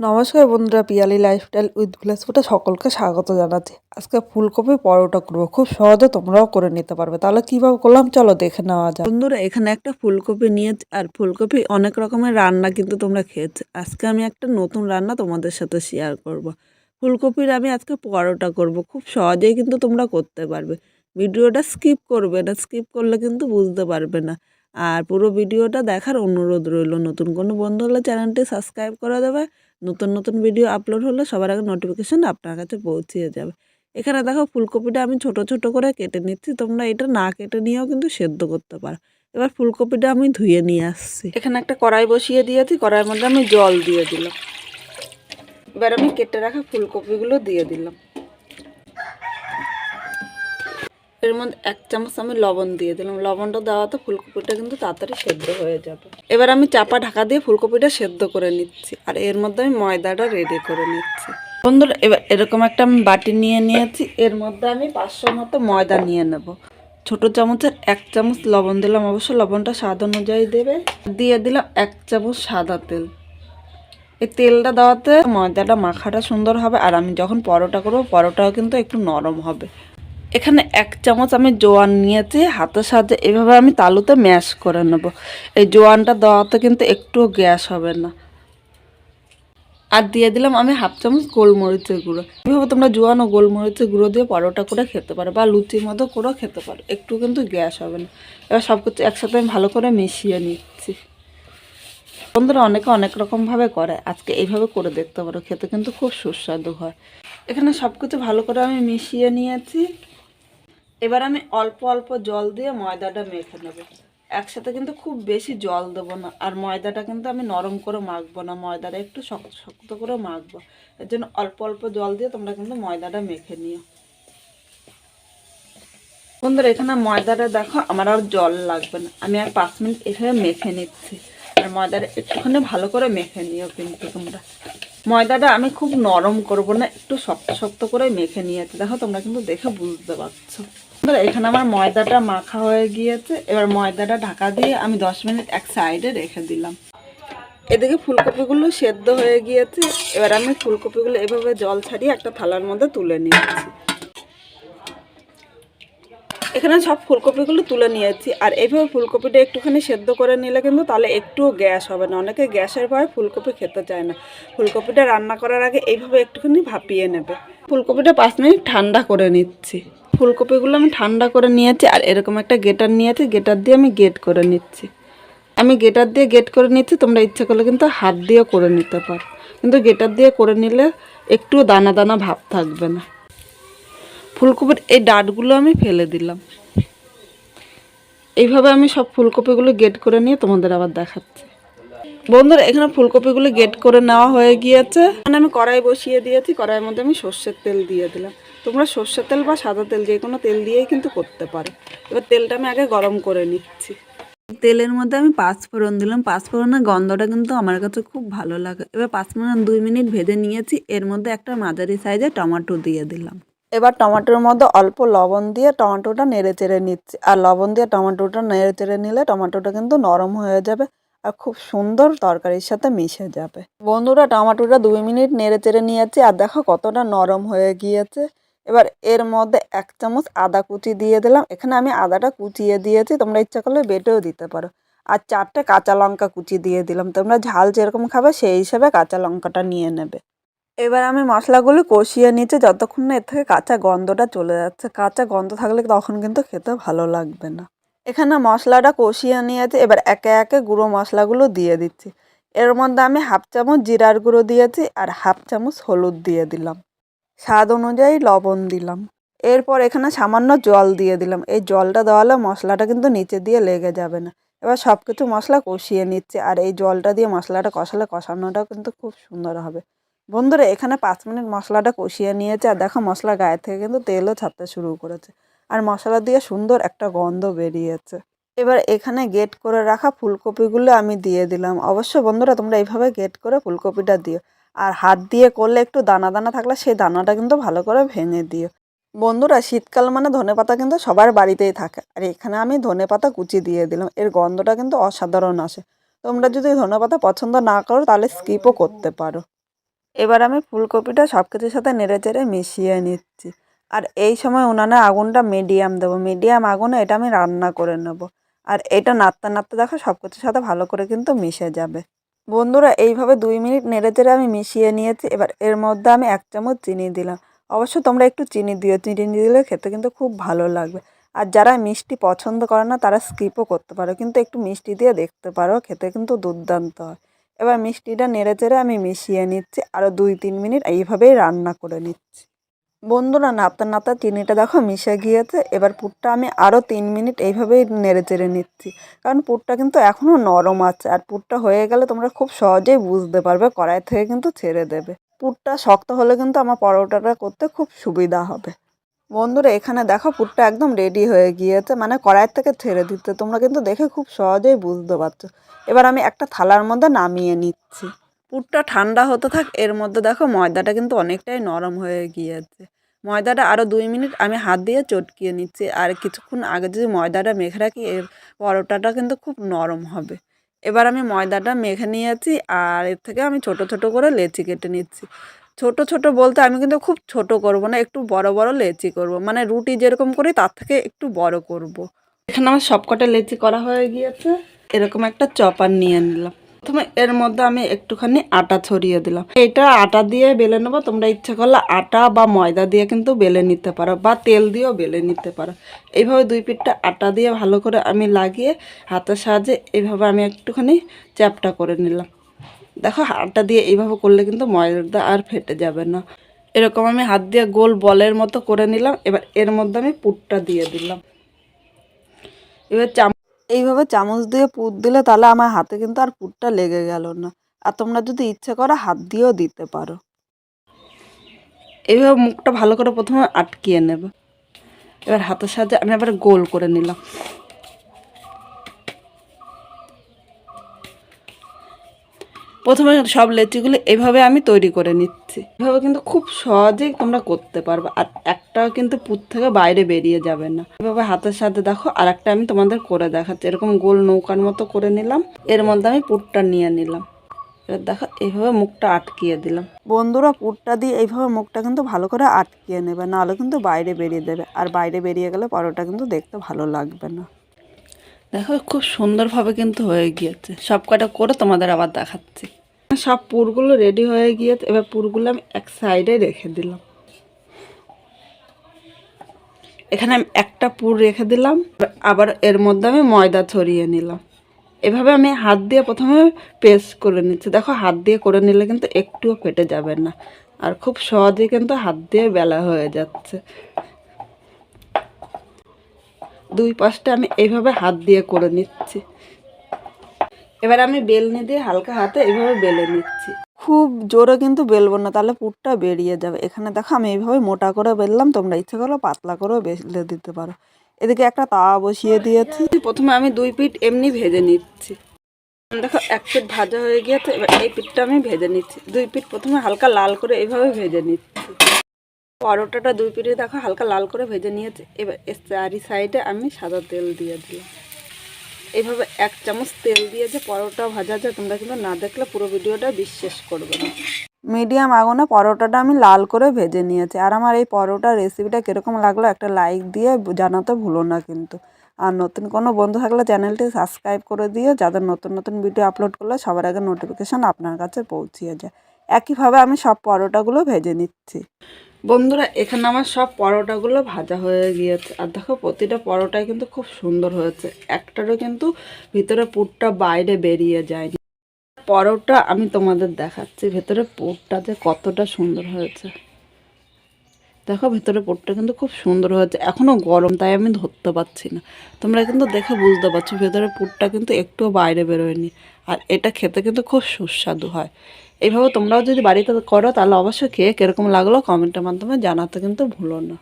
নমস্কার বন্ধুরা, Piyali lifestyle with village ফুটে সকলকে স্বাগত জানাচ্ছি। আজকে ফুলকপি পরোটা করব। খুব সহজে তোমরাও করে নিতে পারবে। তাহলে কীভাবে করলাম? চলো দেখে নেওয়া যাক। বন্ধুরা, এখানে একটা ফুলকপি নিয়ে আর ফুলকপি অনেক রকমের রান্না কিন্তু তোমরা খেয়েছো। আজকে আমি একটা নতুন রান্না তোমাদের সাথে শেয়ার করব। ফুলকপির আমি আজকে পরোটা করব। খুব সহজেই কিন্তু তোমরা করতে পারবে। ভিডিওটা স্কিপ করবে না। স্কিপ করলে কিন্তু বুঝতে পারবে না। আর পুরো ভিডিওটা দেখার অনুরোধ রইল। নতুন কোনো বন্ধু হলে চ্যানেলটি সাবস্ক্রাইব করে দেবে। নতুন নতুন ভিডিও আপলোড হলে সবার আগে নোটিফিকেশান আপনার কাছে পৌঁছিয়ে যাবে। এখানে দেখো ফুলকপিটা আমি ছোট ছোট করে কেটে নিচ্ছি, তোমরা এটা না কেটে নিয়েও কিন্তু সেদ্ধ করতে পারো। এবার ফুলকপিটা আমি ধুয়ে নিয়ে আসছি। এখানে একটা কড়াই বসিয়ে দিয়েছি, কড়াইয়ের মধ্যে আমি জল দিয়ে দিলাম। এবার আমি কেটে রাখা ফুলকপিগুলো দিয়ে দিলাম। এর মধ্যে এক চামচ আমি লবণ দিয়ে দিলাম। লবণটা দেওয়াতে ফুলকপিটা কিন্তু তাড়াতাড়ি সেদ্ধ হয়ে যাবে। এবার আমি চাপা ঢাকা দিয়ে ফুলকপিটা সেদ্ধ করে নিচ্ছি। আর এর মধ্যে আমি ময়দাটা রেডি করে নিচ্ছি। বন্ধুরা, এবার এরকম একটা আমি বাটি নিয়ে নিয়েছি। এর মধ্যে আমি পাঁচশো মতো ময়দা নিয়ে নেব। ছোট চামচের এক চামচ লবণ দিলাম। অবশ্য লবণটা স্বাদ অনুযায়ী দেবে। দিয়ে দিলাম এক চামচ সাদা তেল। এই তেলটা দেওয়াতে ময়দাটা মাখাটা সুন্দর হবে। আর আমি যখন পরোটা করব, পরোটাও কিন্তু একটু নরম হবে। এখানে এক চামচ আমি জোয়ান নিয়েছি, হাতের সাহায্যে এভাবে আমি তালুতে ম্যাশ করে নেব। এই জোয়ানটা দেওয়াতে কিন্তু একটুও গ্যাস হবে না। আর দিয়ে দিলাম আমি হাফ চামচ গোলমরিচের গুঁড়ো। এভাবে তোমরা জোয়ান ও গোলমরিচের গুঁড়ো দিয়ে পরোটা করে খেতে পারো বা লুচির মতো করেও খেতে পারো একটু কিন্তু গ্যাস হবে না। এবার সব কিছু একসাথে আমি ভালো করে মিশিয়ে নিচ্ছি। বন্ধুরা অনেকে অনেক রকমভাবে করে, আজকে এইভাবে করে দেখতে পারো, খেতে কিন্তু খুব সুস্বাদু হয়। এখানে সব কিছু ভালো করে আমি মিশিয়ে নিয়েছি। এবার আমি অল্প অল্প জল দিয়ে ময়দাটা মেখে নেব। একসাথে কিন্তু খুব বেশি জল দেবো না। আর ময়দাটা কিন্তু আমি নরম করে মাখবো না, ময়দাটা একটু শক্ত শক্ত করে মাখবো। এর জন্য অল্প অল্প জল দিয়ে তোমরা কিন্তু ময়দাটা মেখে নিও। বন্ধুরা, এখানে ময়দাটা দেখো, আমার আর জল লাগবে না। আমি আর পাঁচ মিনিট এভাবে মেখে নিচ্ছি। আর ময়দাটা একটুখানি ভালো করে মেখে নিও কিন্তু তোমরা। ময়দাটা আমি খুব নরম করব না, একটু শক্ত শক্ত করে মেখে নিয়েছি। দেখো, তোমরা কিন্তু দেখে বুঝতে পারছ। এখানে আমার ময়দাটা মাখা হয়ে গিয়েছে। এবার ময়দাটা ঢাকা দিয়ে আমি দশ মিনিট এক সাইডে রেখে দিলাম। এদিকে ফুলকপিগুলো সেদ্ধ হয়ে গিয়েছে। এবার আমি ফুলকপিগুলো এভাবে জল ছাড়িয়ে একটা থালার মধ্যে তুলে নিয়েছি। এখানে সব ফুলকপিগুলো তুলে নিয়েছি। আর এইভাবে ফুলকপিটা একটুখানি সেদ্ধ করে নিলে কিন্তু তাহলে একটুও গ্যাস হবে না। অনেকে গ্যাসের ভয়ে ফুলকপি খেতে চায় না। ফুলকপিটা রান্না করার আগে এইভাবে একটুখানি ভাপিয়ে নেবে। ফুলকপিটা পাঁচ মিনিট ঠান্ডা করে নিচ্ছি। ফুলকপিগুলো আমি ঠান্ডা করে নিয়েছি, আর এরকম একটা গেটার নিয়েছি, গেটার দিয়ে আমি গেট করে নিচ্ছি। আমি গেটার দিয়ে গেট করে নিচ্ছি, তোমরা ইচ্ছে করলে কিন্তু হাত দিয়েও করে নিতে পারো। কিন্তু গেটার দিয়ে করে নিলে একটু দানা দানা ভাব থাকবে না। ফুলকপির এই ডাঁটগুলো আমি ফেলে দিলাম। এইভাবে আমি সব ফুলকপিগুলো গেট করে নিয়ে তোমাদের আবার দেখাচ্ছি। বন্ধুরা, এখানে ফুলকপিগুলো গেট করে নেওয়া হয়ে গিয়েছে। মানে আমি কড়াই বসিয়ে দিয়েছি, কড়াইয়ের মধ্যে আমি সর্ষের তেল দিয়ে দিলাম। তোমরা সর্ষের তেল বা সাদা তেল যে কোনো তেল দিয়েই কিন্তু করতে পারো। এবার তেলটা আমি আগে গরম করে নিচ্ছি। তেলের মধ্যে আমি পাঁচফোড়ন দিলাম। পাঁচফোড়নের গন্ধটা কিন্তু আমার কাছে খুব ভালো লাগে। এবার পাঁচফোড়ন দুই মিনিট ভেজে নিয়েছি। এর মধ্যে একটা মাঝারি সাইজে টমেটো দিয়ে দিলাম। এবার টমেটোর মধ্যে অল্প লবণ দিয়ে টমেটোটা নেড়ে চেড়ে নিচ্ছি। আর লবণ দিয়ে টমেটোটা নেড়ে চেড়ে নিলে টমেটোটা কিন্তু নরম হয়ে যাবে আর খুব সুন্দর তরকারির সাথে মিশে যাবে। বন্ধুরা টমেটোটা দুই মিনিট নেড়ে চেড়ে নিয়েছি। আর দেখো কতটা নরম হয়ে গিয়েছে। এবার এর মধ্যে এক চামচ আদা কুচি দিয়ে দিলাম। এখানে আমি আদাটা কুচিয়ে দিয়েছি, তোমরা ইচ্ছা করলে বেটেও দিতে পারো। আর চারটে কাঁচা লঙ্কা কুচি দিয়ে দিলাম, তোমরা ঝাল যেরকম খাবে সেই হিসাবে কাঁচা লঙ্কাটা নিয়ে নেবে। এবার আমি মশলাগুলো কষিয়ে নিচ্ছি, যতক্ষণ না এর থেকে কাঁচা গন্ধটা চলে যাচ্ছে। কাঁচা গন্ধ থাকলে তখন কিন্তু খেতে ভালো লাগবে না। এখানে মশলাটা কষিয়ে নিয়েছি, এবার একে একে গুঁড়ো মশলাগুলো দিয়ে দিচ্ছি। এর মধ্যে আমি হাফ চামচ জিরার গুঁড়ো দিয়েছি আর হাফ চামচ হলুদ দিয়ে দিলাম। স্বাদ অনুযায়ী লবণ দিলাম। এরপর এখানে সামান্য জল দিয়ে দিলাম। এই জলটা দেওয়ালে মশলাটা কিন্তু নিচে দিয়ে লেগে যাবে না। এবার সব কিছু মশলা কষিয়ে নিচ্ছে আর এই জলটা দিয়ে মশলাটা কষালে কষানোটাও কিন্তু খুব সুন্দর হবে। বন্ধুরা, এখানে পাঁচ মিনিট মশলাটা কষিয়ে নিয়েছে আর দেখো মশলা গায়ে থেকে কিন্তু তেলও ছাড়তে শুরু করেছে আর মশলা দিয়ে সুন্দর একটা গন্ধ বেরিয়েছে। এবার এখানে গেট করে রাখা ফুলকপিগুলো আমি দিয়ে দিলাম। অবশ্য বন্ধুরা, তোমরা এইভাবে গেট করে ফুলকপিটা দিও। আর হাত দিয়ে করলে একটু দানা দানা থাকলে সেই দানাটা কিন্তু ভালো করে ভেঙে দিও। বন্ধুরা, শীতকাল মানে ধনে পাতা কিন্তু সবার বাড়িতেই থাকে। আর এখানে আমি ধনে পাতা কুচি দিয়ে দিলাম। এর গন্ধটা কিন্তু অসাধারণ আসে। তোমরা যদি ধনে পাতা পছন্দ না করো, তাহলে স্কিপও করতে পারো। এবার আমি ফুলকপিটা সব কিছুর সাথে নেড়ে চেড়ে মিশিয়ে নিচ্ছি। আর এই সময় উনানে আগুনটা মিডিয়াম দেবো। মিডিয়াম আগুনে এটা আমি রান্না করে নেব। আর এটা নাড়তে নাড়তে দেখো সব কিছুর সাথে ভালো করে কিন্তু মিশে যাবে। বন্ধুরা, এইভাবে দুই মিনিট নেড়ে চেড়ে আমি মিশিয়ে নিয়েছি। এবার এর মধ্যে আমি এক চামচ চিনি দিলাম। অবশ্য তোমরা একটু চিনি দিও। চিনি দিলে খেতে কিন্তু খুব ভালো লাগবে। আর যারা মিষ্টি পছন্দ করে না, তারা স্কিপও করতে পারো। কিন্তু একটু মিষ্টি দিয়ে দেখতে পারো, খেতে কিন্তু দুর্দান্ত হয়। এবার মিষ্টিটা নেড়ে চেড়ে আমি মিশিয়ে নিচ্ছি। আরও দুই তিন মিনিট এইভাবেই রান্না করে নিচ্ছি। বন্ধুরা নাড়তে নাড়তে চিনিটা দেখো মিশে গিয়েছে। এবার পুরটা আমি আরও তিন মিনিট এইভাবেই নেড়ে চেড়ে নিচ্ছি। কারণ পুরটা কিন্তু এখনও নরম আছে। আর পুরটা হয়ে গেলে তোমরা খুব সহজেই বুঝতে পারবে, কড়াই থেকে কিন্তু ছেড়ে দেবে। পুরটা শক্ত হলে কিন্তু আমার পরোটাটা করতে খুব সুবিধা হবে। বন্ধুরা, এখানে দেখো পুরটা একদম রেডি হয়ে গিয়েছে। মানে কড়াইয়ের থেকে ছেড়ে দিতে তোমরা কিন্তু দেখে খুব সহজেই বুঝতে পারছ। এবার আমি একটা থালার মধ্যে নামিয়ে নিচ্ছি। পুরটা ঠান্ডা হতে থাক, এর মধ্যে দেখো ময়দাটা কিন্তু অনেকটাই নরম হয়ে গিয়েছে। ময়দাটা আরও দুই মিনিট আমি হাত দিয়ে চটকিয়ে নিচ্ছি, আর কিছুক্ষণ আগে যদি ময়দাটা মেখে রাখি, এর পরোটাটা কিন্তু খুব নরম হবে। এবার আমি ময়দাটা মেখে নিয়েছি, আর এর থেকে আমি ছোট ছোট করে লেচি কেটে নিচ্ছি। ছোট ছোট বলতে আমি কিন্তু খুব ছোট করব না, একটু বড় বড় লেচি করব মানে রুটি যেরকম করি তার থেকে একটু বড় করব। এখানে আমার সবকটা লেচি করা হয়ে গিয়েছে। এরকম একটা চপার নিয়ে নিলাম। প্রথমে এর মধ্যে আমি একটুখানি আটা ছড়িয়ে দিলাম। এটা আটা দিয়ে বেলে নেব, তোমরা ইচ্ছা করলে আটা বা ময়দা দিয়ে কিন্তু বেলে নিতে পারো বা তেল দিয়েও বেলে নিতে পারো। এইভাবে দুই পিঠটা আটা দিয়ে ভালো করে আমি লাগিয়ে হাতের সাহায্যে এইভাবে আমি একটুখানি চ্যাপটা করে নিলাম। দেখো, আটা দিয়ে এইভাবে করলে কিন্তু ময়দা আর ফেটে যাবে না। এরকম আমি হাত দিয়ে গোল বলের মতো করে নিলাম, এবার এর মধ্যে আমি পুটটা দিয়ে দিলাম। এবার চাম এইভাবে চামচ দিয়ে পুর দিলে তাহলে আমার হাতে কিন্তু আর পুরটা লেগে গেল না। আর তোমরা যদি ইচ্ছে করো হাত দিয়েও দিতে পারো। এইভাবে মুখটা ভালো করে প্রথমে আটকিয়ে নেবে। এবার হাতের সাহায্যে আমি আবার গোল করে নিলাম। প্রথমে সব লেচিগুলো এভাবে আমি তৈরি করে নিচ্ছি। এভাবে কিন্তু খুব সহজেই তোমরা করতে পারবে। আর একটাও কিন্তু পুর থেকে বাইরে বেরিয়ে যাবে না। এভাবে হাতের সাথে দেখো আর একটা আমি তোমাদের করে দেখাচ্ছি। এরকম গোল নৌকার মতো করে নিলাম। এর মধ্যে আমি পুরটা নিয়ে নিলাম। এবার দেখো এইভাবে মুখটা আটকিয়ে দিলাম। বন্ধুরা পুরটা দিয়ে এইভাবে মুখটা কিন্তু ভালো করে আটকিয়ে নেবে। নাহলে কিন্তু বাইরে বেরিয়ে দেবে। আর বাইরে বেরিয়ে গেলে পরোটা কিন্তু দেখতে ভালো লাগবে না। দেখো, খুব সুন্দরভাবে কিন্তু হয়ে গিয়েছে। সব কটা করে তোমাদের আবার দেখাচ্ছি। সব পুরগুলো রেডি হয়ে গিয়েছে। এবার পুরগুলো আমি এক সাইডে রেখে দিলাম। এখানে আমি একটা পুর রেখে দিলাম। আবার এর মধ্যে আমি ময়দা ছড়িয়ে নিলাম। এভাবে আমি হাত দিয়ে প্রথমে পেস্ট করে নিচ্ছি। দেখো, হাত দিয়ে করে নিলে কিন্তু একটুও ফেটে যাবে না। আর খুব সহজে কিন্তু হাত দিয়ে বেলা হয়ে যাচ্ছে। দুই পাশটা আমি এইভাবে হাত দিয়ে করে নিচ্ছি। এবার আমি বেলনি দিয়ে হালকা হাতে এইভাবে বেলে নিচ্ছি। খুব জোরে কিন্তু বেলবো না, তাহলে পুরটা বেরিয়ে যাবে। এখানে দেখো আমি এইভাবে মোটা করে বেললাম, তোমরা ইচ্ছে করো পাতলা করেও বেলে দিতে পারো। এদিকে একটা তাওয়া বসিয়ে দিয়েছি। প্রথমে আমি দুই পিঠ এমনি ভেজে নিচ্ছি। দেখো, এক পিঠ ভাজা হয়ে গিয়েছে, এবার এই পিঠটা আমি ভেজে নিচ্ছি। দুই পিঠ প্রথমে হালকা লাল করে এইভাবে ভেজে নিচ্ছি। পরোটাটা দুই পিঠে দেখো হালকা লাল করে ভেজে নিয়েছে। এবার চারি সাইডে আমি সাদা তেল দিয়ে দিলাম। এইভাবে এক চামচ তেল দিয়ে যে পরোটা ভাজা যায়, তোমরা কিন্তু না দেখলে পুরো ভিডিওটা বিশ্বাস করবে না। মিডিয়াম আগুনে পরোটাটা আমি লাল করে ভেজে নিয়েছি। আর আমার এই পরোটার রেসিপিটা কীরকম লাগল একটা লাইক দিয়ে জানাতে ভুলো না কিন্তু। আর নতুন কোনো বন্ধু থাকলে চ্যানেলটি সাবস্ক্রাইব করে দিও, যাদের নতুন নতুন ভিডিও আপলোড করলে সবার আগে নোটিফিকেশান আপনার কাছে পৌঁছিয়ে যায়। একইভাবে আমি সব পরোটাগুলো ভেজে নিচ্ছি। বন্ধুরা, এখানে আমার সব পরোটাগুলো ভাজা হয়ে গিয়েছে। আর দেখো, প্রতিটা পরোটাই কিন্তু খুব সুন্দর হয়েছে। একটারও কিন্তু ভিতরে পুরটা বাইরে বেরিয়ে যায়নি। পরোটা আমি তোমাদের দেখাচ্ছি, ভেতরে পুরটা যে কতটা সুন্দর হয়েছে। দেখো ভেতরে পোটটা কিন্তু খুব সুন্দর হয়েছে। এখনও গরম, তাই আমি ধরতে পারছি না। তোমরা কিন্তু দেখে বুঝতে পারছ, ভেতরে পোটটা কিন্তু একটুও বাইরে বেরোয়নি। আর এটা খেতে কিন্তু খুব সুস্বাদু হয়। এইভাবে তোমরাও যদি বাড়িতে করো, তাহলে অবশ্যই খেয়ে কীরকম লাগল কমেন্টের মাধ্যমে জানাতে কিন্তু ভুলো না।